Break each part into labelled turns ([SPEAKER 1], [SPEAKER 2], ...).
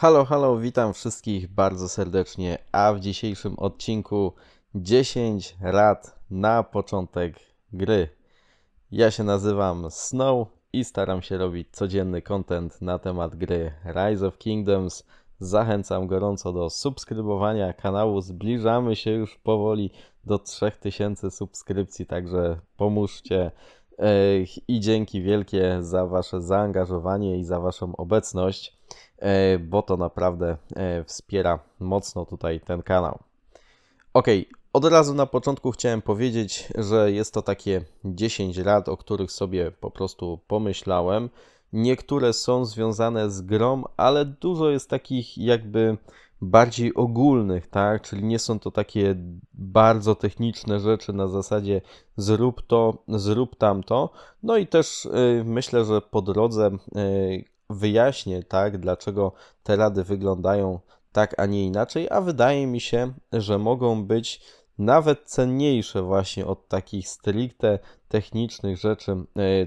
[SPEAKER 1] Halo, halo, witam wszystkich bardzo serdecznie, a w dzisiejszym odcinku 10 rad na początek gry. Ja się nazywam Snow i staram się robić codzienny content na temat gry Rise of Kingdoms. Zachęcam gorąco do subskrybowania kanału. Zbliżamy się już powoli do 3000 subskrypcji, także pomóżcie. I dzięki wielkie za Wasze zaangażowanie i za Waszą obecność, bo to naprawdę wspiera mocno tutaj ten kanał. Ok, od razu na początku chciałem powiedzieć, że jest to takie 10 rad, o których sobie po prostu pomyślałem. Niektóre są związane z grą, ale dużo jest takich jakby bardziej ogólnych, tak? Czyli nie są to takie bardzo techniczne rzeczy na zasadzie zrób to, zrób tamto. No i też y, myślę, że po drodze y, wyjaśnię, tak, dlaczego te rady wyglądają tak, a nie inaczej, a wydaje mi się, że mogą być nawet cenniejsze właśnie od takich stricte technicznych rzeczy, e,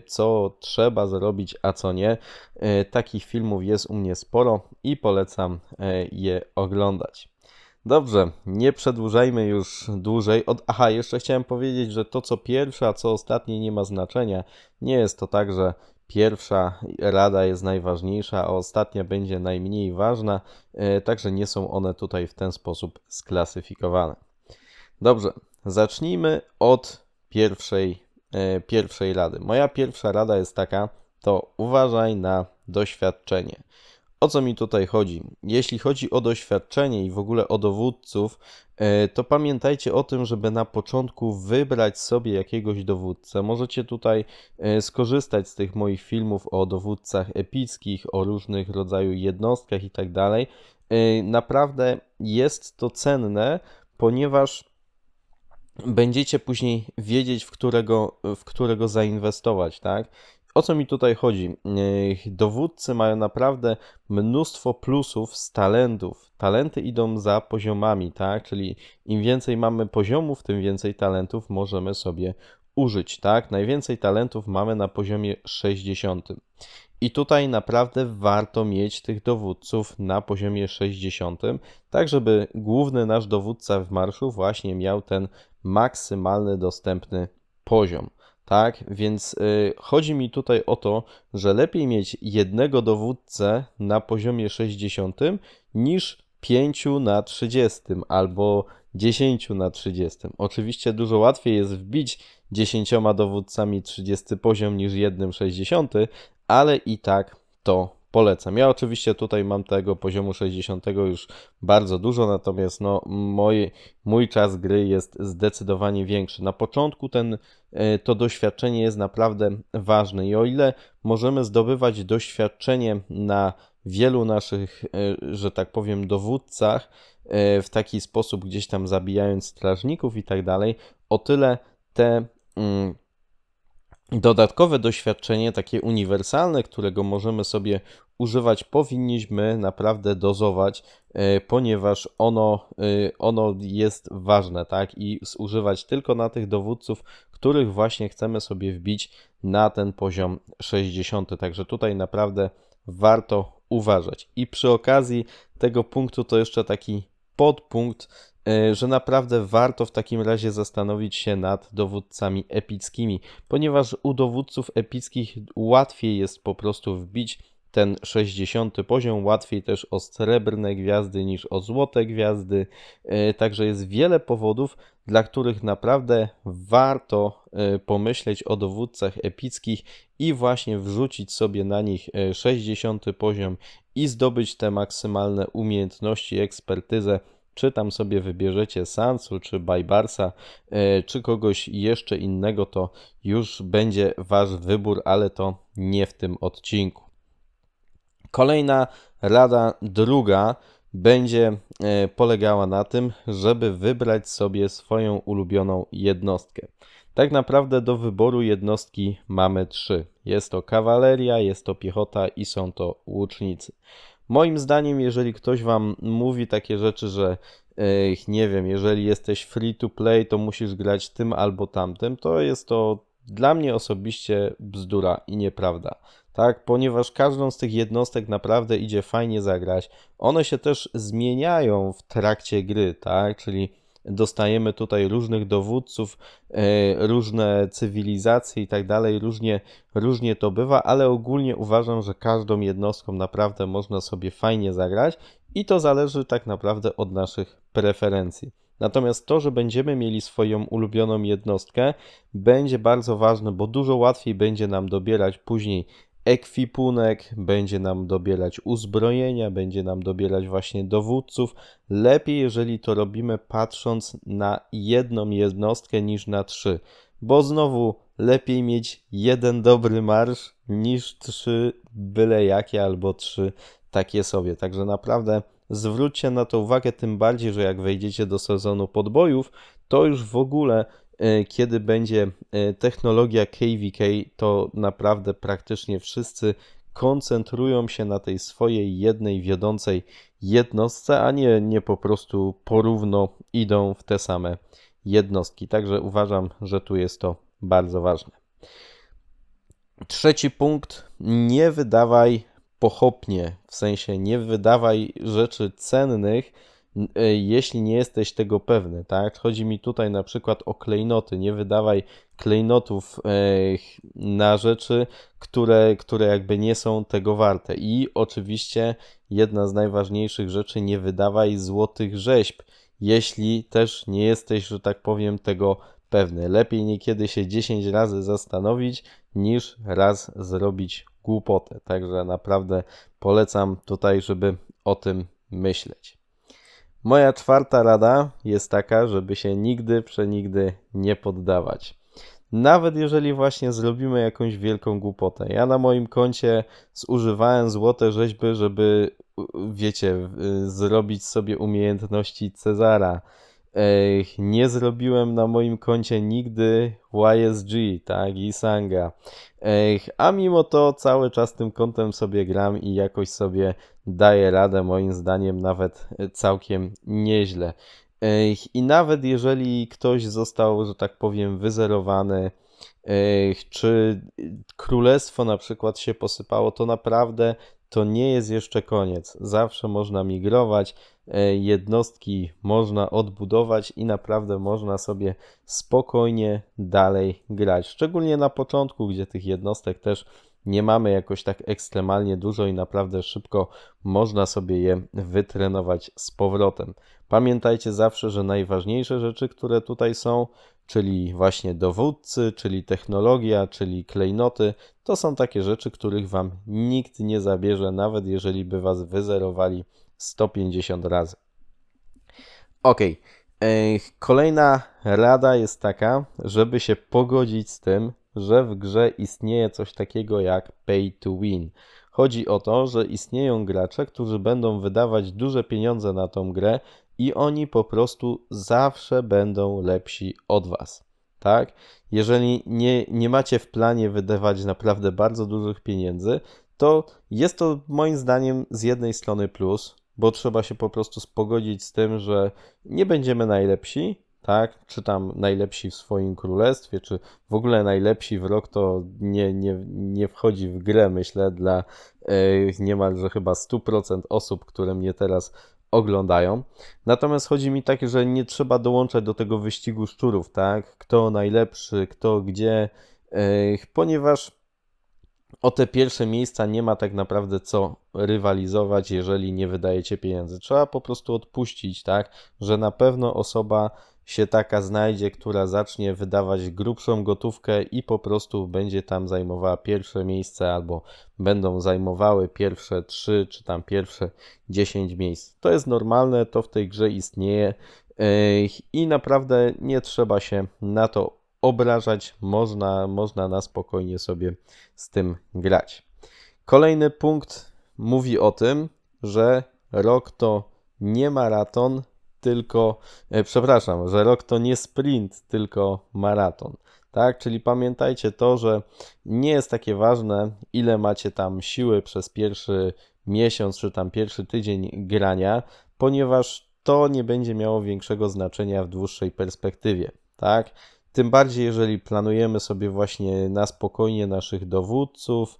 [SPEAKER 1] co trzeba zrobić, a co nie. E, takich filmów jest u mnie sporo i polecam e, je oglądać. Dobrze, nie przedłużajmy już dłużej. Od... Aha, jeszcze chciałem powiedzieć, że to co pierwsze, a co ostatnie nie ma znaczenia. Nie jest to tak, że pierwsza rada jest najważniejsza, a ostatnia będzie najmniej ważna, także nie są one tutaj w ten sposób sklasyfikowane. Dobrze, zacznijmy od pierwszej, e, pierwszej rady. Moja pierwsza rada jest taka, to uważaj na doświadczenie. O co mi tutaj chodzi? Jeśli chodzi o doświadczenie i w ogóle o dowódców, e, to pamiętajcie o tym, żeby na początku wybrać sobie jakiegoś dowódcę. Możecie tutaj e, skorzystać z tych moich filmów o dowódcach epickich, o różnych rodzaju jednostkach i tak dalej. E, naprawdę jest to cenne, ponieważ będziecie później wiedzieć, w którego, w którego zainwestować, tak? O co mi tutaj chodzi? Dowódcy mają naprawdę mnóstwo plusów z talentów. Talenty idą za poziomami, tak? Czyli im więcej mamy poziomów, tym więcej talentów możemy sobie użyć, tak? Najwięcej talentów mamy na poziomie 60. I tutaj naprawdę warto mieć tych dowódców na poziomie 60, tak żeby główny nasz dowódca w marszu właśnie miał ten maksymalny dostępny poziom. Tak, więc y, chodzi mi tutaj o to, że lepiej mieć jednego dowódcę na poziomie 60 niż 5 na 30 albo 10 na 30. Oczywiście dużo łatwiej jest wbić 10 dowódcami 30 poziom niż jednym 60, ale i tak to polecam. Ja oczywiście tutaj mam tego poziomu 60 już bardzo dużo, natomiast no, mój, mój czas gry jest zdecydowanie większy. Na początku ten, e, to doświadczenie jest naprawdę ważne i o ile możemy zdobywać doświadczenie na wielu naszych, e, że tak powiem, dowódcach e, w taki sposób, gdzieś tam zabijając strażników i tak dalej, o tyle te mm, dodatkowe doświadczenie, takie uniwersalne, którego możemy sobie używać, powinniśmy naprawdę dozować, e, ponieważ ono, e, ono jest ważne, tak? I używać tylko na tych dowódców, których właśnie chcemy sobie wbić na ten poziom 60. Także tutaj naprawdę warto uważać. I przy okazji tego punktu to jeszcze taki podpunkt, e, że naprawdę warto w takim razie zastanowić się nad dowódcami epickimi, ponieważ u dowódców epickich łatwiej jest po prostu wbić ten 60 poziom, łatwiej też o srebrne gwiazdy niż o złote gwiazdy. E, także jest wiele powodów, dla których naprawdę warto e, pomyśleć o dowódcach epickich i właśnie wrzucić sobie na nich 60 poziom i zdobyć te maksymalne umiejętności, ekspertyzę czy tam sobie wybierzecie Sansu, czy Bajbarsa, e, czy kogoś jeszcze innego, to już będzie wasz wybór, ale to nie w tym odcinku. Kolejna rada druga będzie e, polegała na tym, żeby wybrać sobie swoją ulubioną jednostkę. Tak naprawdę do wyboru jednostki mamy trzy. Jest to kawaleria, jest to piechota i są to łucznicy. Moim zdaniem, jeżeli ktoś wam mówi takie rzeczy, że nie wiem, jeżeli jesteś free to play, to musisz grać tym albo tamtym, to jest to dla mnie osobiście bzdura i nieprawda. Tak? Ponieważ każdą z tych jednostek naprawdę idzie fajnie zagrać. One się też zmieniają w trakcie gry, tak? Czyli dostajemy tutaj różnych dowódców, e, różne cywilizacje i tak dalej, różnie, różnie to bywa, ale ogólnie uważam, że każdą jednostką naprawdę można sobie fajnie zagrać i to zależy tak naprawdę od naszych preferencji. Natomiast to, że będziemy mieli swoją ulubioną jednostkę, będzie bardzo ważne, bo dużo łatwiej będzie nam dobierać później ekwipunek, będzie nam dobierać uzbrojenia, będzie nam dobierać właśnie dowódców. Lepiej, jeżeli to robimy patrząc na jedną jednostkę niż na trzy, bo znowu lepiej mieć jeden dobry marsz niż trzy byle jakie albo trzy takie sobie. Także naprawdę zwróćcie na to uwagę, tym bardziej, że jak wejdziecie do sezonu podbojów, to już w ogóle kiedy będzie e, technologia KVK, to naprawdę praktycznie wszyscy koncentrują się na tej swojej jednej wiodącej jednostce, a nie, nie po prostu porówno idą w te same jednostki. Także uważam, że tu jest to bardzo ważne. Trzeci punkt: nie wydawaj pochopnie, w sensie nie wydawaj rzeczy cennych E, jeśli nie jesteś tego pewny, tak? Chodzi mi tutaj na przykład o klejnoty. Nie wydawaj klejnotów e, na rzeczy, które, które jakby nie są tego warte. I oczywiście jedna z najważniejszych rzeczy, nie wydawaj złotych rzeźb, jeśli też nie jesteś, że tak powiem, tego pewny. Lepiej niekiedy się 10 razy zastanowić, niż raz zrobić głupotę. Także naprawdę polecam tutaj, żeby o tym myśleć. Moja czwarta rada jest taka, żeby się nigdy, przenigdy nie poddawać. Nawet jeżeli właśnie zrobimy jakąś wielką głupotę. Ja na moim koncie zużywałem złote rzeźby, żeby, wiecie, zrobić sobie umiejętności Cezara nie zrobiłem na moim koncie nigdy YSG, tak, i Sanga. A mimo to cały czas tym kontem sobie gram i jakoś sobie daję radę, moim zdaniem nawet całkiem nieźle. I nawet jeżeli ktoś został, że tak powiem, wyzerowany, czy królestwo na przykład się posypało, to naprawdę to nie jest jeszcze koniec. Zawsze można migrować, e, jednostki można odbudować i naprawdę można sobie spokojnie dalej grać. Szczególnie na początku, gdzie tych jednostek też nie mamy jakoś tak ekstremalnie dużo i naprawdę szybko można sobie je wytrenować z powrotem. Pamiętajcie zawsze, że najważniejsze rzeczy, które tutaj są, czyli właśnie dowódcy, czyli technologia, czyli klejnoty, to są takie rzeczy, których wam nikt nie zabierze, nawet jeżeli by was wyzerowali 150 razy. Ok. Kolejna rada jest taka, żeby się pogodzić z tym, że w grze istnieje coś takiego jak pay to win. Chodzi o to, że istnieją gracze, którzy będą wydawać duże pieniądze na tą grę i oni po prostu zawsze będą lepsi od Was. Tak? Jeżeli nie, nie macie w planie wydawać naprawdę bardzo dużych pieniędzy, to jest to moim zdaniem z jednej strony plus, bo trzeba się po prostu spogodzić z tym, że nie będziemy najlepsi, tak? Czy tam najlepsi w swoim królestwie, czy w ogóle najlepsi w rok, to nie, nie, nie wchodzi w grę, myślę, dla e, niemalże chyba 100% osób, które mnie teraz oglądają. Natomiast chodzi mi tak, że nie trzeba dołączać do tego wyścigu szczurów, tak? Kto najlepszy, kto gdzie, e, ponieważ o te pierwsze miejsca nie ma tak naprawdę co rywalizować, jeżeli nie wydajecie pieniędzy. Trzeba po prostu odpuścić, tak? Że na pewno osoba się taka znajdzie, która zacznie wydawać grubszą gotówkę i po prostu będzie tam zajmowała pierwsze miejsce, albo będą zajmowały pierwsze 3 czy tam pierwsze 10 miejsc. To jest normalne, to w tej grze istnieje i naprawdę nie trzeba się na to obrażać, można, można na spokojnie sobie z tym grać. Kolejny punkt mówi o tym, że rok to nie maraton, tylko, e, przepraszam, że rok to nie sprint, tylko maraton. Tak, czyli pamiętajcie to, że nie jest takie ważne, ile macie tam siły przez pierwszy miesiąc czy tam pierwszy tydzień grania, ponieważ to nie będzie miało większego znaczenia w dłuższej perspektywie. Tak? Tym bardziej, jeżeli planujemy sobie właśnie na spokojnie naszych dowódców,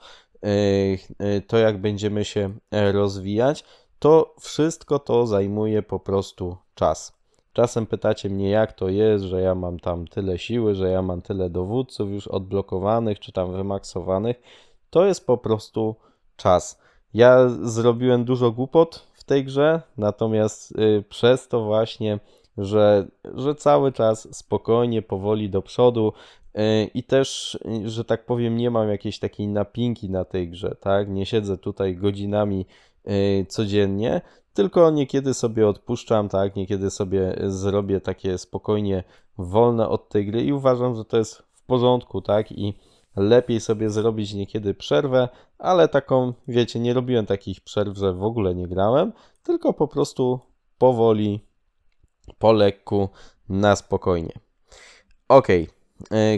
[SPEAKER 1] e, to jak będziemy się e, rozwijać, to wszystko to zajmuje po prostu czas. Czasem pytacie mnie, jak to jest, że ja mam tam tyle siły, że ja mam tyle dowódców już odblokowanych czy tam wymaksowanych. To jest po prostu czas. Ja zrobiłem dużo głupot w tej grze, natomiast y, przez to właśnie, że, że cały czas spokojnie, powoli do przodu y, i też, y, że tak powiem, nie mam jakiejś takiej napinki na tej grze, tak? Nie siedzę tutaj godzinami codziennie, tylko niekiedy sobie odpuszczam, tak? Niekiedy sobie zrobię takie spokojnie wolne od tej gry i uważam, że to jest w porządku, tak? I lepiej sobie zrobić niekiedy przerwę, ale taką, wiecie, nie robiłem takich przerw, że w ogóle nie grałem, tylko po prostu powoli, po lekku, na spokojnie. Ok,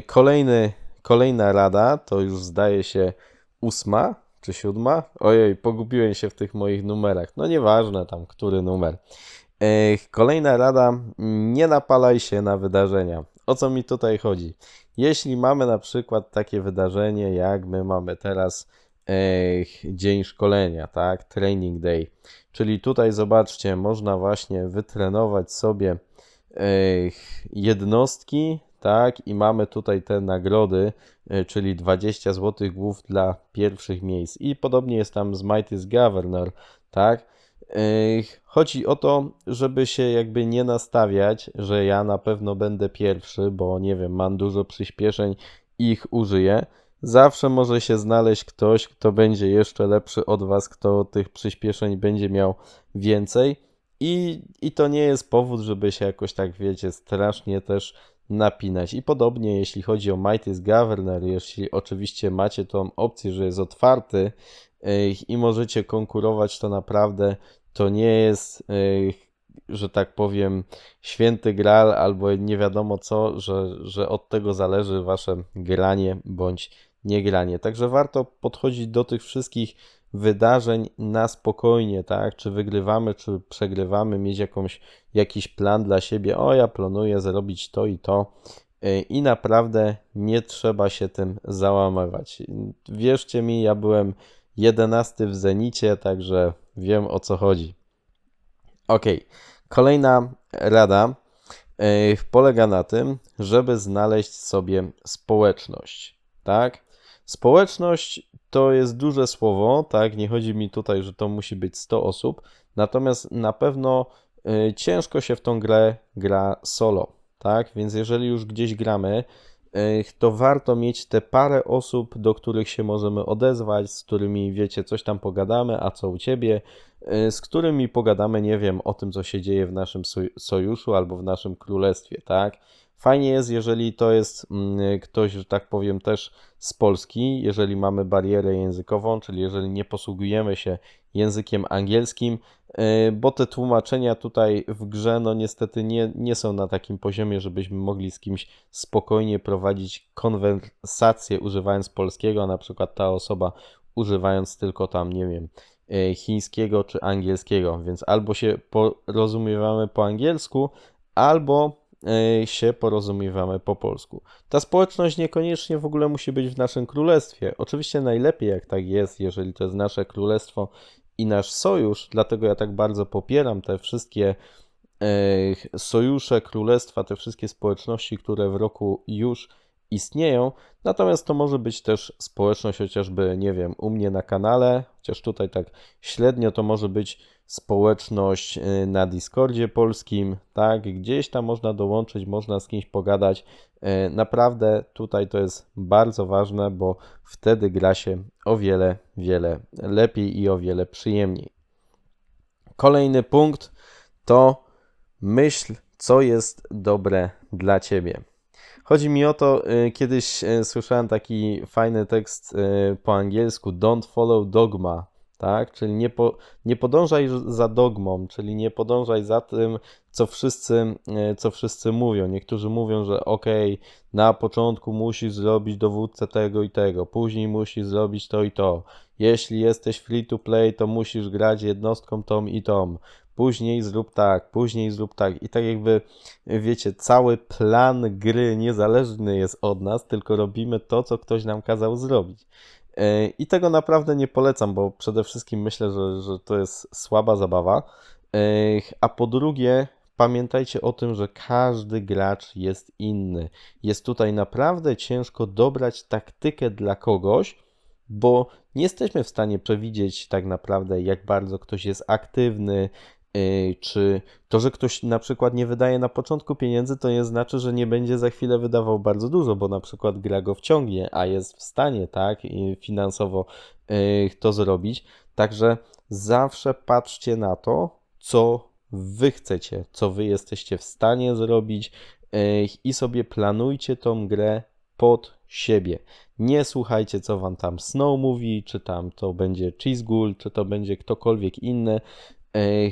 [SPEAKER 1] kolejny, kolejna rada to już zdaje się ósma czy siódma. Ojej, pogubiłem się w tych moich numerach. No nieważne tam, który numer. Kolejna rada, nie napalaj się na wydarzenia. O co mi tutaj chodzi? Jeśli mamy na przykład takie wydarzenie, jak my mamy teraz dzień szkolenia, tak? Training day. Czyli tutaj zobaczcie, można właśnie wytrenować sobie jednostki, tak? I mamy tutaj te nagrody, czyli 20 zł głów dla pierwszych miejsc. I podobnie jest tam z Mighty's Governor, tak? E, Chodzi o to, żeby się jakby nie nastawiać, że ja na pewno będę pierwszy, bo nie wiem, mam dużo przyspieszeń ich użyję. Zawsze może się znaleźć ktoś, kto będzie jeszcze lepszy od Was, kto tych przyspieszeń będzie miał więcej. I, I to nie jest powód, żeby się jakoś tak, wiecie, strasznie też napinać. I podobnie, jeśli chodzi o Mighty's Governor, jeśli oczywiście macie tą opcję, że jest otwarty i możecie konkurować, to naprawdę to nie jest, że tak powiem, święty gral albo nie wiadomo co, że, że od tego zależy wasze granie bądź niegranie. Także warto podchodzić do tych wszystkich wydarzeń na spokojnie, tak? Czy wygrywamy, czy przegrywamy, mieć jakąś, jakiś plan dla siebie. O, ja planuję zrobić to i to. Yy, I naprawdę nie trzeba się tym załamywać. Wierzcie mi, ja byłem jedenasty w Zenicie, także wiem o co chodzi. Ok, kolejna rada yy, polega na tym, żeby znaleźć sobie społeczność, tak? Społeczność to jest duże słowo, tak? Nie chodzi mi tutaj, że to musi być 100 osób, natomiast na pewno y, ciężko się w tą grę gra solo, tak? Więc jeżeli już gdzieś gramy, y, to warto mieć te parę osób, do których się możemy odezwać, z którymi wiecie, coś tam pogadamy, a co u ciebie, y, z którymi pogadamy, nie wiem, o tym, co się dzieje w naszym soj- sojuszu albo w naszym królestwie, tak? Fajnie jest, jeżeli to jest mm, ktoś, że tak powiem, też z Polski, jeżeli mamy barierę językową, czyli jeżeli nie posługujemy się językiem angielskim, y, bo te tłumaczenia tutaj w grze, no niestety nie, nie są na takim poziomie, żebyśmy mogli z kimś spokojnie prowadzić konwersację używając polskiego, a na przykład ta osoba używając tylko tam, nie wiem, y, chińskiego czy angielskiego, więc albo się porozumiewamy po angielsku, albo się porozumiewamy po polsku. Ta społeczność niekoniecznie w ogóle musi być w naszym królestwie. Oczywiście najlepiej jak tak jest, jeżeli to jest nasze królestwo i nasz sojusz, dlatego ja tak bardzo popieram te wszystkie y, sojusze, królestwa, te wszystkie społeczności, które w roku już istnieją. Natomiast to może być też społeczność chociażby, nie wiem, u mnie na kanale, chociaż tutaj tak średnio to może być społeczność y, na Discordzie polskim, tak, gdzieś tam można dołączyć, można z kimś pogadać. Y, Naprawdę tutaj to jest bardzo ważne, bo wtedy gra się o wiele, wiele lepiej i o wiele przyjemniej. Kolejny punkt to myśl, co jest dobre dla ciebie. Chodzi mi o to, y, kiedyś słyszałem taki fajny tekst po angielsku: Don't follow dogma, tak? Czyli nie, po, nie podążaj za dogmą, czyli nie podążaj za tym, co wszyscy, co wszyscy mówią. Niektórzy mówią, że okej, na początku musisz zrobić dowódcę tego i tego, później musisz zrobić to i to. Jeśli jesteś free to play, to musisz grać jednostką tą i tą później zrób tak, później zrób tak. I tak jakby, wiecie, cały plan gry niezależny jest od nas, tylko robimy to, co ktoś nam kazał zrobić. E, I tego naprawdę nie polecam, bo przede wszystkim myślę, że, że to jest słaba zabawa. E, A po drugie, pamiętajcie o tym, że każdy gracz jest inny. Jest tutaj naprawdę ciężko dobrać taktykę dla kogoś, bo nie jesteśmy w stanie przewidzieć tak naprawdę, jak bardzo ktoś jest aktywny, czy to, że ktoś na przykład nie wydaje na początku pieniędzy, to nie znaczy, że nie będzie za chwilę wydawał bardzo dużo, bo na przykład gra go wciągnie, a jest w stanie, tak, finansowo yy, to zrobić. Także zawsze patrzcie na to, co wy chcecie, co wy jesteście w stanie zrobić yy, i sobie planujcie tą grę pod siebie. Nie słuchajcie, co wam tam Snow mówi, czy tam to będzie Cheesegool, czy to będzie ktokolwiek inny,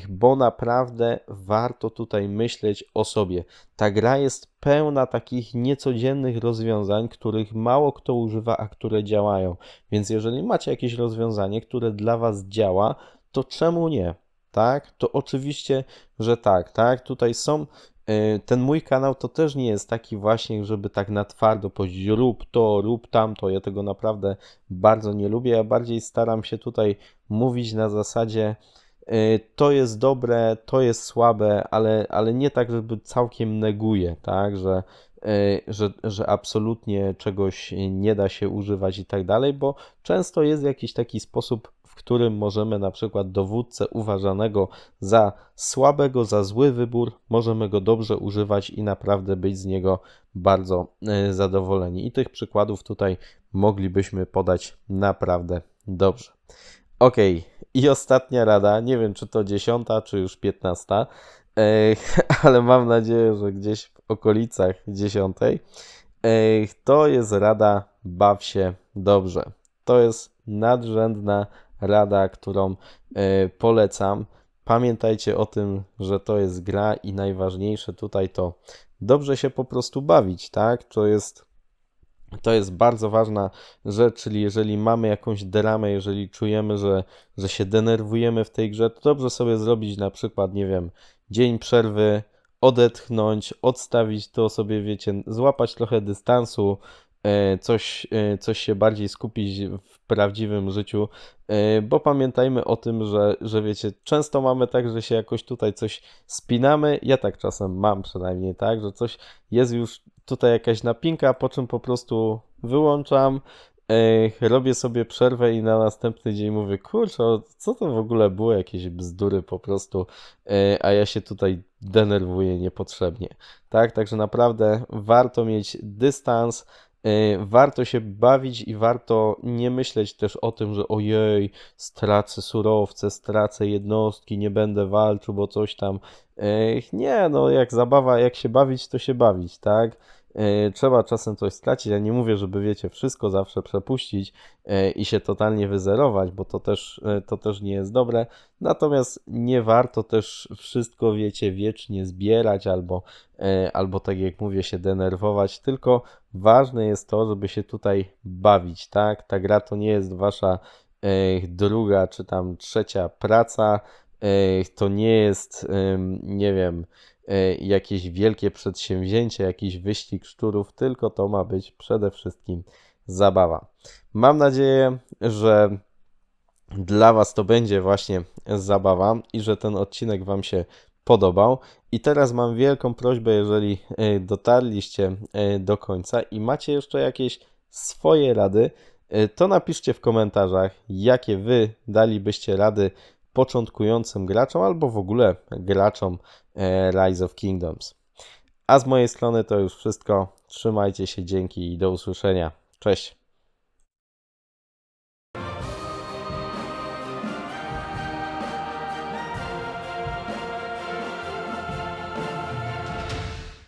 [SPEAKER 1] bo naprawdę warto tutaj myśleć o sobie. Ta gra jest pełna takich niecodziennych rozwiązań, których mało kto używa, a które działają. Więc jeżeli macie jakieś rozwiązanie, które dla was działa, to czemu nie? Tak? To oczywiście, że tak, tak? Tutaj są E, ten mój kanał to też nie jest taki właśnie, żeby tak na twardo powiedzieć rób to, rób tamto. Ja tego naprawdę bardzo nie lubię. Ja bardziej staram się tutaj mówić na zasadzie to jest dobre, to jest słabe, ale, ale nie tak, żeby całkiem neguje, tak, że, e, że, że absolutnie czegoś nie da się używać i tak dalej, bo często jest jakiś taki sposób w którym możemy na przykład dowódcę uważanego za słabego, za zły wybór, możemy go dobrze używać i naprawdę być z niego bardzo e, zadowoleni. I tych przykładów tutaj moglibyśmy podać naprawdę dobrze. Ok, i ostatnia rada, nie wiem czy to dziesiąta, czy już piętnasta, ale mam nadzieję, że gdzieś w okolicach dziesiątej. To jest rada baw się dobrze. To jest nadrzędna rada, którą e, polecam. Pamiętajcie o tym, że to jest gra i najważniejsze tutaj to dobrze się po prostu bawić, tak? To jest to jest bardzo ważna rzecz, czyli jeżeli mamy jakąś dramę, jeżeli czujemy, że, że się denerwujemy w tej grze, to dobrze sobie zrobić na przykład, nie wiem, dzień przerwy, odetchnąć, odstawić to sobie, wiecie, złapać trochę dystansu, coś, e, coś się bardziej skupić w prawdziwym życiu, e, bo pamiętajmy o tym, że, że wiecie, często mamy tak, że się jakoś tutaj coś spinamy. Ja tak czasem mam przynajmniej, tak, że coś jest już tutaj jakaś napinka, po czym po prostu wyłączam, robię sobie przerwę i na następny dzień mówię, kurczę, co to w ogóle było, jakieś bzdury po prostu, a ja się tutaj denerwuję niepotrzebnie, tak, także naprawdę warto mieć dystans, warto się bawić i warto nie myśleć też o tym, że ojej, stracę surowce, stracę jednostki, nie będę walczył, bo coś tam. Y, nie, no jak zabawa, jak się bawić, to się bawić, tak? E, trzeba czasem coś stracić. Ja nie mówię, żeby wiecie, wszystko zawsze przepuścić e, i się totalnie wyzerować, bo to też, e, to też nie jest dobre. Natomiast nie warto też wszystko, wiecie, wiecznie zbierać albo, albo tak jak mówię, się denerwować, tylko ważne jest to, żeby się tutaj bawić, tak? Ta gra to nie jest wasza druga czy tam trzecia praca. To nie jest, nie wiem, jakieś wielkie przedsięwzięcie, jakiś wyścig szczurów, tylko to ma być przede wszystkim zabawa. Mam nadzieję, że dla Was to będzie właśnie zabawa i że ten odcinek Wam się podobał. I teraz mam wielką prośbę, jeżeli e, dotarliście e, do końca i macie jeszcze jakieś swoje rady, to napiszcie w komentarzach, jakie Wy dalibyście rady początkującym graczom albo w ogóle graczom e, Rise of Kingdoms. A z mojej strony to już wszystko. Trzymajcie się, dzięki i do usłyszenia. Cześć.